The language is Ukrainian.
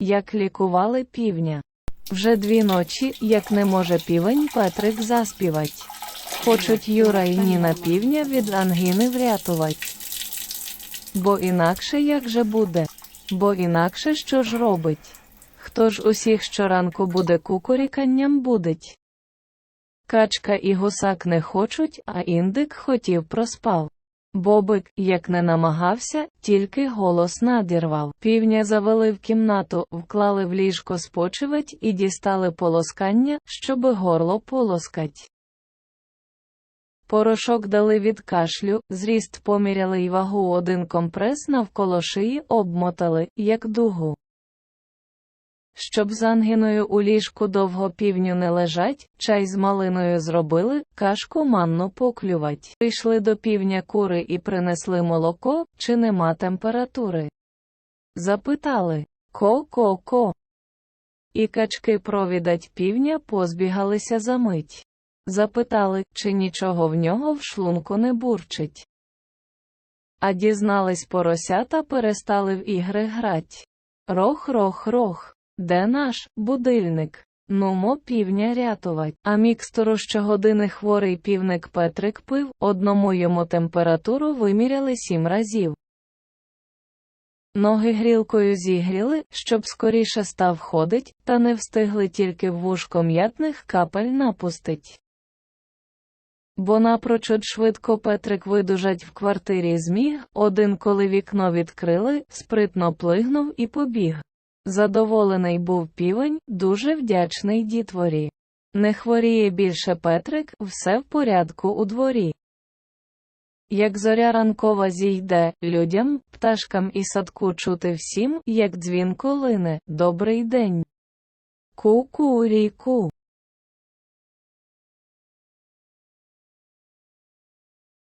як лікували півня. Вже дві ночі, як не може півень Петрик заспівать. Хочуть Юра і Ніна півня від ангіни врятувать. Бо інакше як же буде? Бо інакше що ж робить? Хто ж усіх щоранку буде кукуріканням будить? Качка і гусак не хочуть, а індик хотів проспав. Бобик, як не намагався, тільки голос надірвав. Півня завели в кімнату, вклали в ліжко спочивать і дістали полоскання, щоби горло полоскать. Порошок дали від кашлю, зріст поміряли й вагу один компрес навколо шиї обмотали, як дугу. Щоб з ангіною у ліжку довго півню не лежать, чай з малиною зробили, кашку манну поклювать. Прийшли до півня кури і принесли молоко, чи нема температури. Запитали Ко-ко-ко. І качки провідать півня позбігалися за мить. Запитали, чи нічого в нього в шлунку не бурчить. А дізнались поросята перестали в ігри грать. Рох-рох-рох. Де наш будильник? Нумо півня рятувать. А мікстуру щогодини хворий півник Петрик пив, одному йому температуру виміряли сім разів. Ноги грілкою зігріли, щоб скоріше став ходить, та не встигли тільки в вушко м'ятних капель напустить. Бо напрочуд швидко Петрик видужать в квартирі зміг, один коли вікно відкрили, спритно плигнув і побіг. Задоволений був півень, дуже вдячний дітворі. Не хворіє більше Петрик, все в порядку у дворі. Як зоря ранкова зійде, людям, пташкам і садку чути всім, як дзвін колине, добрий день. Ку-ку-рі-ку.